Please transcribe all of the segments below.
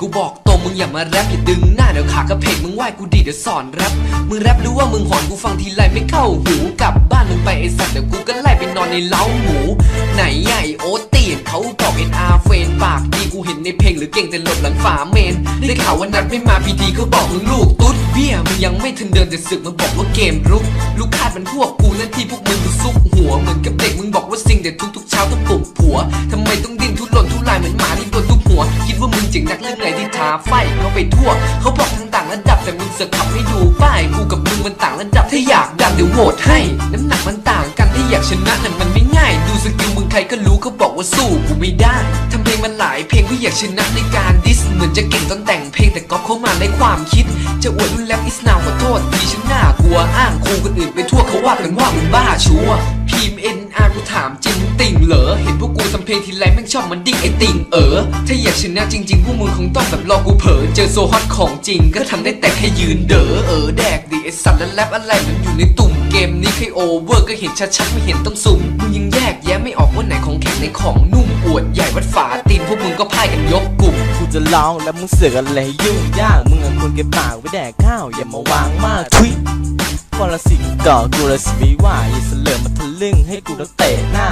กูบอกตรงมึงอย่ามาแรปอย่าดึงหน้าเดี๋ยวขากระเพกมึงไหวกูดีเดี๋ยวสอนแรปมึงแรปหรือว่ามึงหอนกูฟังทีไรไม่เข้าหูกลับบ้านมึงไปไอสัตว์เดี๋ยวกูก็ไล่ไปนอนในเล้าหมู ไหนใหญ่โอตีนเขาบอกเอ็นอาเฟนปากดีกูเห็นในเพลงหรือเก่งแต่หลบหลังฝาเมนได้ข่าวว่านัดไม่มาพีดีเขาบอกมึงลูกตุ๊ดเบี้ยมึงยังไม่ทันเดินจะสึกมึงบอกว่าเกมรุก ลูกคาดมันพวกกูนั่นที่พวกมึงกูซุกหัวเหมือนกับเด็กมึงบอกว่าซิงแต่ทุกๆเช้าต้องปลุกผัวทำไมต้องดิ้นทุรนทุรายเหมือนหมาที่โดนทุบหัว คิดว่ามึงเจ๋งนักเรื่องไหน ที่ท้าไฟเขาไปทั่ว เขาบอกทั้งต่างระดับแต่มึงเสือกขับไม่ดูป้ายกูกับมึงมันต่างระดับถ้าอยากดังเดี๋ยวโหวตให้ น้ำหนักมันต่างกันถ้าอยากชนะน่ะมันไม่ง่าย ดูสกิลมึงใครก็รู้เขาบอกว่าสู้กูไม่ได้ทำเพลงมันหลายเพลงก็อยากชนะในการดิสเหมือนจะเก่งตอนแต่งเพลงแต่ก๊อปเข้ามาในความคิด จะอวดรุ่นแรปอิสนาวขอโทษทีฉันน่ากลัวอ้างครูคนอื่นไปทั่วเขาว่ากันว่ามึงบ้าชัวพิมเอ็น กูถามจริงมึงติ่งเหรอ เห็นพวกกูทำเพลงทีไรแม่งชอบมันดิ้งไอติ่งเออ ถ้าอยากชนะจริง ๆ พวกมึงคงต้องแบบรอกูเผลอเจอโซฮอตของจริง ก็ทำได้แต่แค่ยืนเด๋อเออแดกดิไอสัตว์แล้วแรปอะไรมันอยู่ในตุ่มเกมนี้ใครโอเวอร์ก็เห็นชัดๆไม่เห็นต้องสุ่มมึงยังแยกแยะไม่ออกว่าไหนของแข็งไหนของนุ่มอวดใหญ่วัดฝาตีนพวกมึงก็พ่ายกันยกกลุ่มกูจะร้องแล้วมึงเสือกอะไรให้ยุ่งยากมึงอะควรเก็บปากไว้แดกข้าวอย่ามาวางมากทุยคนละสิก่อกูละสิไม่ว่าอย่าเสลิมมาทะ ลึ่งให้กูต้องเตะหน้า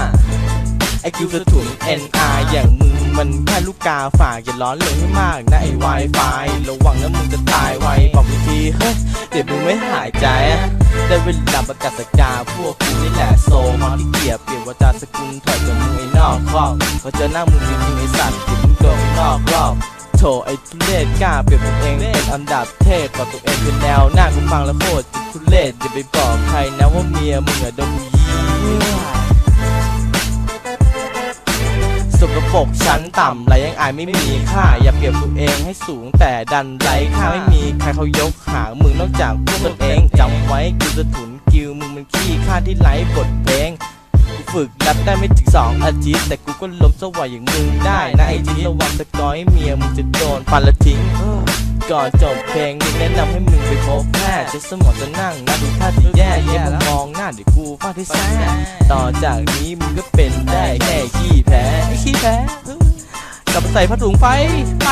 ไอคิวจะถุน NR อย่างมึงมันแค่ลูกกาฝากอย่าร้อนเรื่องให้มากนะไอ Wi-Fi ระวังนะมึงจะตายไวบอกวิธีเฮ้ยเดี๋ยวมึงไม่หายใจอะได้เวลาประกาศสกาพวกกูนี่แหละโซฮอตที่เกียบเปลี่ยนวาจาสกุลถอยจากมึงไอ้นอกครอบพอเจอหน้ามึงจริงๆไอสัตว์เดี๋ยวมึงโดนนอกรอบโถไอ้ทุเรศกล้าเปรียบตัวเองเป็นอันดับเทพบอกตัวเองเป็นแนวหน้ากูฟังแล้วโคตรทุเรศอย่าไปบอกใครนะว่าเมียมึงอะโดนกูยี สกปรกชั้นต่ำไรยังอายไม่มีค่า อย่าเปรียบตัวเองให้สูงแต่ดันไรค่าไม่มีใครเขายกหามึงนอกจากพวกตนเองจำไว้กูจะถุนกิวมึงมันขี้ค่าที่ไร้บทเพลงกูฝึกรับได้ไม่ถึงสองอาทิตย์แต่กูก็ล้มสวายอย่างมึงได้นะไอ้ทิศระวังสกอยเมียมึงจะโดนฟันละทิ้ง ก่อนจบเพลงนี้แนะนำให้มึงไปพบแพทย์เช็ดสมองจะนั่งนะดูท่าที่แย่อย่ามามองหน้าเดี๋ยวกูฟาดให้แซ่ต่อจากนี้มึงก็เป็นได้แค่ขี้แพ้ไอ้ขี้แพ้กลับไปใส่ผ้าถุงไปไป